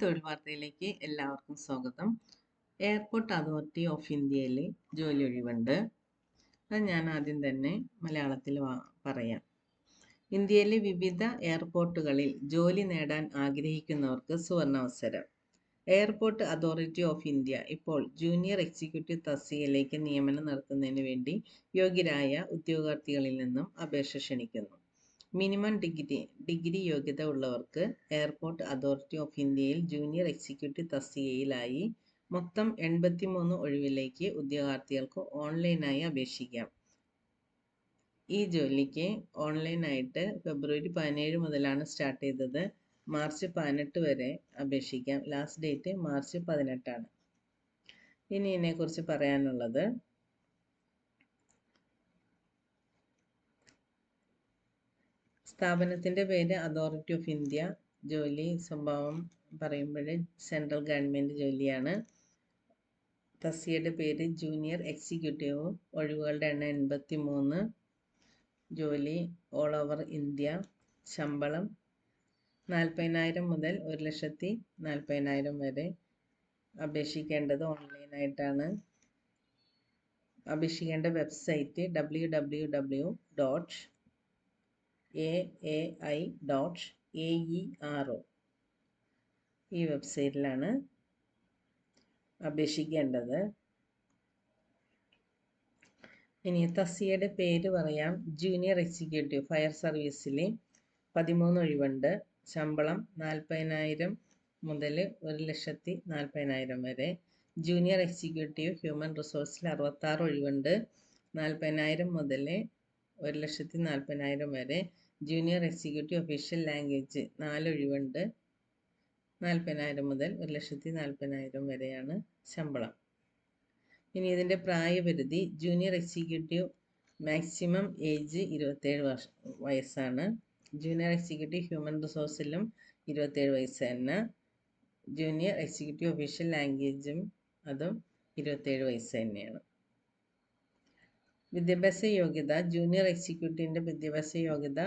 തൊഴിൽ വാർത്തയിലേക്ക് എല്ലാവർക്കും സ്വാഗതം. എയർപോർട്ട് അതോറിറ്റി ഓഫ് ഇന്ത്യയിൽ ജോലി ഒഴിവുണ്ട്. അത് ഞാൻ ആദ്യം തന്നെ മലയാളത്തിൽ പറയാം. ഇന്ത്യയിലെ വിവിധ എയർപോർട്ടുകളിൽ ജോലി നേടാൻ ആഗ്രഹിക്കുന്നവർക്ക് സുവർണാവസരം. എയർപോർട്ട് അതോറിറ്റി ഓഫ് ഇന്ത്യ ഇപ്പോൾ ജൂനിയർ എക്സിക്യൂട്ടീവ് തസ്തികയിലേക്ക് നിയമനം നടത്തുന്നതിന് വേണ്ടി യോഗ്യരായ ഉദ്യോഗാർത്ഥികളിൽ നിന്നും അപേക്ഷ ക്ഷണിക്കുന്നു. മിനിമം ഡിഗ്രി ഡിഗ്രി യോഗ്യത ഉള്ളവർക്ക് എയർപോർട്ട് അതോറിറ്റി ഓഫ് ഇന്ത്യയിൽ ജൂനിയർ എക്സിക്യൂട്ടീവ് തസ്തികയിലായി മൊത്തം എൺപത്തിമൂന്ന് ഒഴിവിലേക്ക് ഉദ്യോഗാർത്ഥികൾക്ക് ഓൺലൈനായി അപേക്ഷിക്കാം. ഈ ജോലിക്ക് ഓൺലൈനായിട്ട് ഫെബ്രുവരി പതിനേഴ് മുതലാണ് സ്റ്റാർട്ട് ചെയ്തത്. മാർച്ച് പതിനെട്ട് വരെ അപേക്ഷിക്കാം. ലാസ്റ്റ് ഡേറ്റ് മാർച്ച് പതിനെട്ടാണ്. ഇനി ഇതിനെക്കുറിച്ച് പറയാനുള്ളത്. സ്ഥാപനത്തിന്റെ പേര് അതോറിറ്റി ഓഫ് ഇന്ത്യ ജോലി സ്വഭാവം പറയുമ്പോൾ സെൻട്രൽ ഗവൺമെന്റ് ജോലിയാണ്. തസ്തികയുടെ പേര് ജൂനിയർ എക്സിക്യൂട്ടീവ് ഒഴിവുകളുടെ എണ്ണം എൺപത്തി മൂന്ന് ജോലി ഓൾ ഓവർ ഇന്ത്യ ശമ്പളം നാൽപ്പതിനായിരം മുതൽ ഒരു ലക്ഷത്തി നാൽപ്പതിനായിരം വരെ. അപേക്ഷിക്കേണ്ടത് ഓൺലൈനായിട്ടാണ് അപേക്ഷിക്കേണ്ട website W W W dot A A I dot A E R O ഈ വെബ്സൈറ്റിലാണ് അപേക്ഷിക്കേണ്ടത്. ഇനി തസിയയുടെ പേര് പറയാം. ജൂനിയർ എക്സിക്യൂട്ടീവ് ഫയർ സർവീസിലെ പതിമൂന്ന് ഒഴിവുണ്ട്. ശമ്പളം നാൽപ്പതിനായിരം മുതൽ ഒരു ലക്ഷത്തി നാൽപ്പതിനായിരം വരെ. ജൂനിയർ എക്സിക്യൂട്ടീവ് ഹ്യൂമൻ റിസോഴ്സിൽ അറുപത്താറ് ഒഴിവുണ്ട്. നാൽപ്പതിനായിരം മുതൽ ഒരു ലക്ഷത്തി നാൽപ്പതിനായിരം വരെ ജൂനിയർ എക്സിക്യൂട്ടീവ് ഒഫീഷ്യൽ ലാംഗ്വേജ് നാല് ഒഴിവുണ്ട് നാൽപ്പതിനായിരം മുതൽ ഒരു ലക്ഷത്തി നാൽപ്പതിനായിരം വരെയാണ് ശമ്പളം. ഇനി ഇതിന്റെ പ്രായപരിധി ജൂനിയർ എക്സിക്യൂട്ടീവ് മാക്സിമം ഏജ് ഇരുപത്തേഴ് വർഷ വയസ്സാണ്. ജൂനിയർ എക്സിക്യൂട്ടീവ് ഹ്യൂമൻ റിസോഴ്സിലും ഇരുപത്തേഴ് വയസ്സ് തന്നെ. ജൂനിയർ എക്സിക്യൂട്ടീവ് ഒഫീഷ്യൽ ലാംഗ്വേജും അതും ഇരുപത്തേഴ് വയസ്സ് തന്നെയാണ്. വിദ്യാഭ്യാസ യോഗ്യത ജൂനിയർ എക്സിക്യൂട്ടീവിന്റെ വിദ്യാഭ്യാസ യോഗ്യത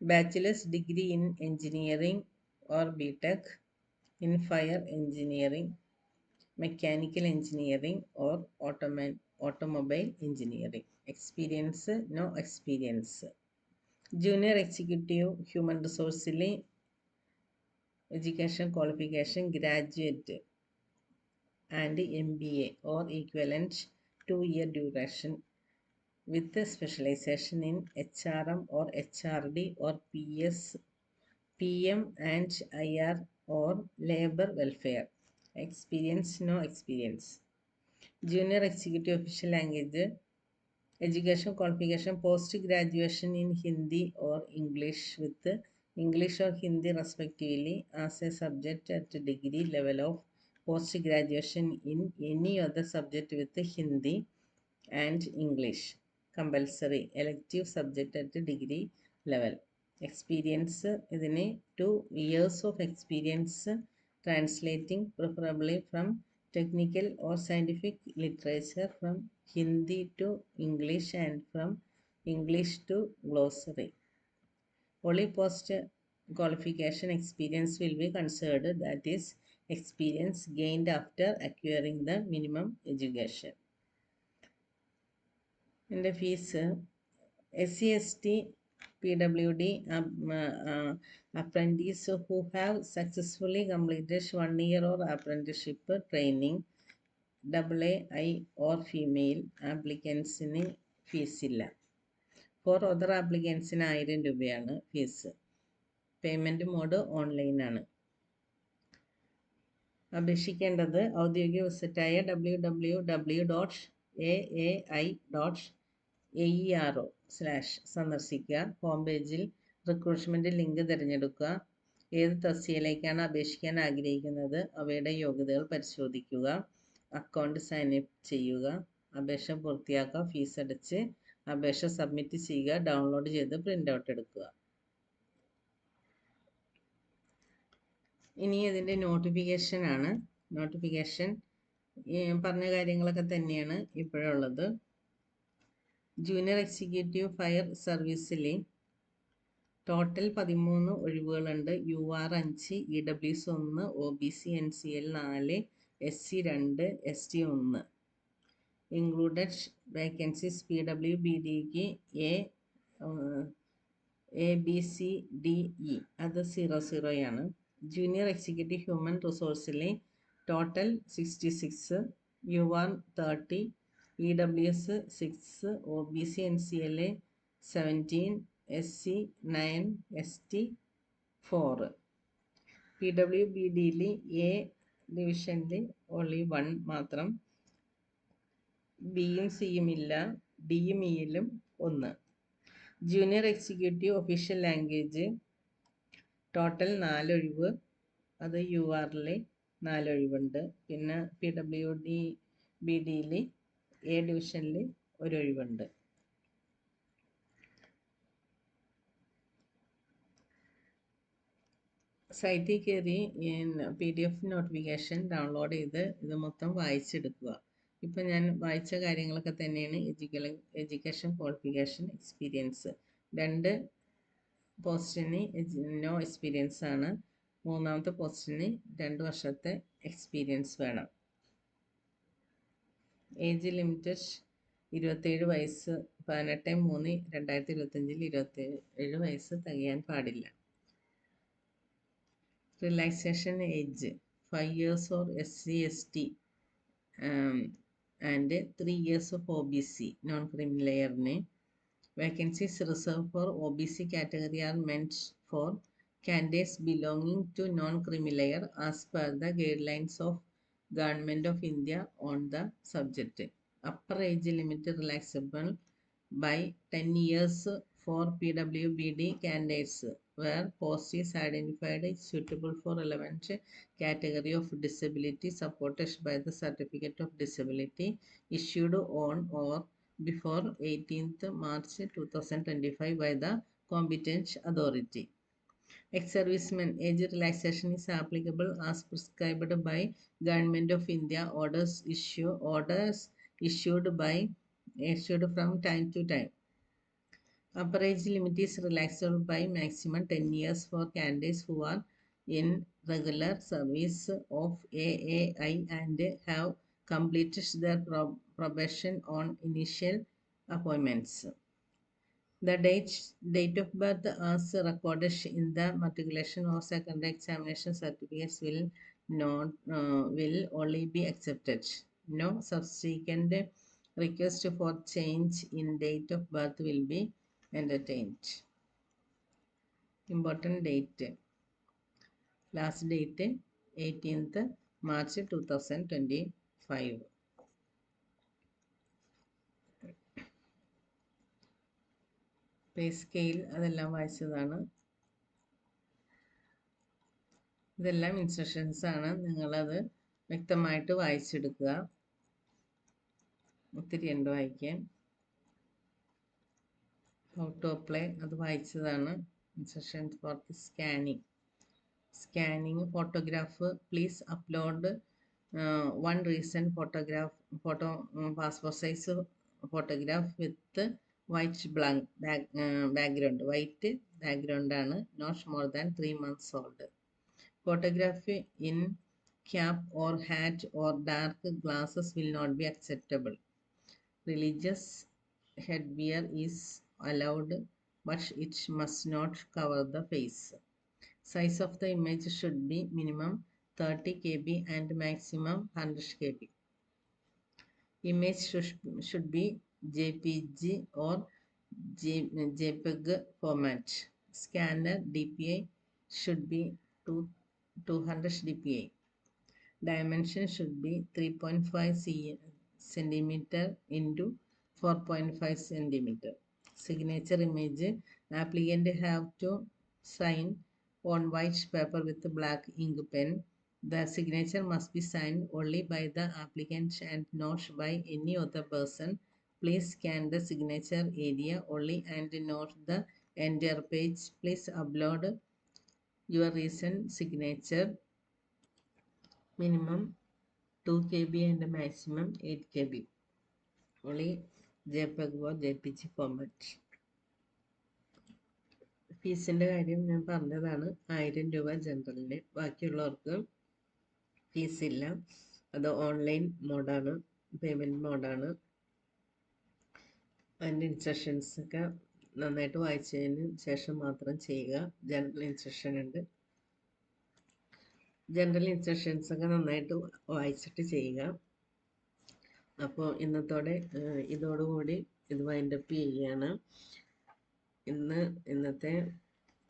bachelor's degree in engineering or B tech in fire engineering mechanical engineering or ഓട്ടോമ automobile engineering experience no experience junior executive human റിസോഴ്സിലെ education qualification graduate and M B A or equivalent two-year duration with a specialization in HRM or HRD or PS, PM and IR or labor welfare. Experience, no experience. Junior Executive Official Language Education Qualification Post Graduation in Hindi or English with English or Hindi respectively as a subject at degree level of post graduation in any other subject with Hindi and English compulsory elective subject at degree level experience ഇതിന് two years of experience translating preferably from technical or scientific literature from Hindi to English and from English to glossary. Only post qualification experience will be considered, that is, experience gained after acquiring the minimum education എന്റെ fees S C S T P W D apprentice who have successfully completed one year or apprenticeship training double A I or female ആപ്ലിക്കൻസിന് ഫീസില്ല for other ആപ്ലിക്കൻസിന് ആയിരം രൂപയാണ് fees payment mode ഓൺലൈനാണ് അപേക്ഷിക്കേണ്ടത് ഔദ്യോഗിക വെബ്സൈറ്റായ W W W dot A A I dot A E R O slash സന്ദർശിക്കുക home പേജിൽ recruitment link തിരഞ്ഞെടുക്കുക. ഏത് തസ്തികയിലേക്കാണ് അപേക്ഷിക്കാൻ ആഗ്രഹിക്കുന്നത്? അവയുടെ യോഗ്യതകൾ പരിശോധിക്കുക. അക്കൗണ്ട് സൈൻ അപ്പ് ചെയ്യുക. അപേക്ഷ പൂർത്തിയാക്കുക. ഫീസ് അടച്ച് അപേക്ഷ സബ്മിറ്റ് ചെയ്യുക. ഡൗൺലോഡ് ചെയ്ത് പ്രിന്റ് ഔട്ട് എടുക്കുക. ഇനി ഇതിന്റെ നോട്ടിഫിക്കേഷൻ ആണ്. നോട്ടിഫിക്കേഷൻ പറഞ്ഞ കാര്യങ്ങളൊക്കെ തന്നെയാണ് ഇപ്പോഴുള്ളത്. ജൂനിയർ എക്സിക്യൂട്ടീവ് ഫയർ സർവീസിലെ ടോട്ടൽ പതിമൂന്ന് ഒഴിവുകളുണ്ട്. യു ആർ അഞ്ച് ഇ ഡബ്ല്യു സി ഒന്ന് O B C N C L നാല് എസ് സി രണ്ട് എസ് ടി ഒന്ന്. Included vacancies P W B ഡിക്ക് A A B C D E അത് സീറോ സീറോയാണ് junior executive human റിസോഴ്സിലെ total sixty six U R thirty E W S six O B C N C L A seventeen S C nine S T four P W B ഡിയിൽ A ഡിവിഷനിൽ only one മാത്രം. ബിയും സിയും ഇല്ല. ഡിയും ഇയിലും ഒന്ന്. Junior executive official language total നാലൊഴിവ്. അത് യു ആറിൽ നാലൊഴിവുണ്ട്. പിന്നെ പി ഡബ്ല്യു ഡി ബി ഡിയിൽ എ ഡിവിഷനിൽ ഒരൊഴിവുണ്ട്. സൈറ്റിൽ കയറി P D F notification download ചെയ്ത് ഇത് മൊത്തം വായിച്ചെടുക്കുക. ഇപ്പം ഞാൻ വായിച്ച കാര്യങ്ങളൊക്കെ തന്നെയാണ് എഡ്യൂക്കൽ എഡ്യൂക്കേഷൻ ക്വാളിഫിക്കേഷൻ എക്സ്പീരിയൻസ് രണ്ട് പോസ്റ്റിന് നോ എക്സ്പീരിയൻസ് ആണ്. മൂന്നാമത്തെ പോസ്റ്റിന് രണ്ട് വർഷത്തെ എക്സ്പീരിയൻസ് വേണം. ഏജ് ലിമിറ്റഡ് ഇരുപത്തേഴ് വയസ്സ് പതിനെട്ട് മൂന്ന് രണ്ടായിരത്തി ഇരുപത്തഞ്ചിൽ ഇരുപത്തേഴ് വയസ്സ് തികയാൻ പാടില്ല. Relaxation age five years or S C S T and three years of O B C non criminal Vacancies reserved for OBC category are meant for candidates belonging to non-creamy layer as per the guidelines of Government of India on the subject. Upper age limit relaxable by 10 years for PWBD candidates where post is identified is suitable for relevant category of disability supported by the certificate of disability issued on or before 18th March 2025 by the competent authority. Ex-servicemen age relaxation is applicable as prescribed by Government of India orders issue orders issued by issued from time to time. Upper age limit is relaxed by maximum 10 years for candidates who are in regular service of AAI and have completed their probation on initial appointments. The date, date of birth as recorded in the matriculation or secondary examination certificates will not uh, will only be accepted. No subsequent request for change in date of birth will be entertained. Important date. Last date 18th March 2025. Pay scale അതെല്ലാം വായിച്ചതാണ്. ഇതെല്ലാം instructions ആണ്. നിങ്ങളത് വ്യക്തമായിട്ട് വായിച്ചെടുക്കുക. ഒത്തിരി ഉണ്ട് വായിക്കാൻ. How to apply അത് വായിച്ചതാണ്. Instructions for the scanning scanning photograph please upload one recent photograph photo passport size photograph with white blank back background white background ആണ് not more than three months old photography in cap or hat or dark glasses will not be acceptable religious head wear is allowed but it must not cover the face size of the image should be minimum thirty K B and maximum hundred K B image should, should be jpg or jpeg format. Scanner dpi should be two, 200 dpi dimension should be 3.5 c- centimeter into 4.5 centimeter. Signature image applicant have to sign on white paper with black ink pen. The signature must be signed only by the applicant and not by any other person. Please scan the signature area only and not the entire page. Please upload your recent signature minimum 2 KB and maximum 8 KB. Only JPEG or JPG format. ഫീസിന്റെ കാര്യം ഞാൻ പറഞ്ഞതാണ് ആയിരം രൂപ ജനറലിന് ബാക്കിയുള്ളവർക്ക് ഫീസില്ല അത് online മോഡാണ് payment മോഡാണ് അതിന്റെ instructions ഒക്കെ നന്നായിട്ട് വായിച്ചതിന് ശേഷം മാത്രം ചെയ്യുക. ജനറൽ ഇൻസ്ട്രക്ഷൻ ഉണ്ട്. ജനറൽ ഇൻസ്ട്രക്ഷൻസ് ഒക്കെ നന്നായിട്ട് വായിച്ചിട്ട് ചെയ്യുക. അപ്പോൾ ഇന്നത്തോടെ ഇതോടുകൂടി ഇത് വൈൻഡപ്പ് ചെയ്യുകയാണ്. ഇന്ന് ഇന്നത്തെ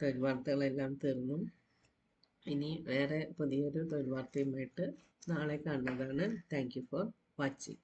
തൊഴിൽ വാർത്തകളെല്ലാം തീർന്നു. ഇനി വേറെ പുതിയൊരു തൊഴിൽ വാർത്തയുമായിട്ട് നാളെ കാണുന്നതാണ്. Thank you for watching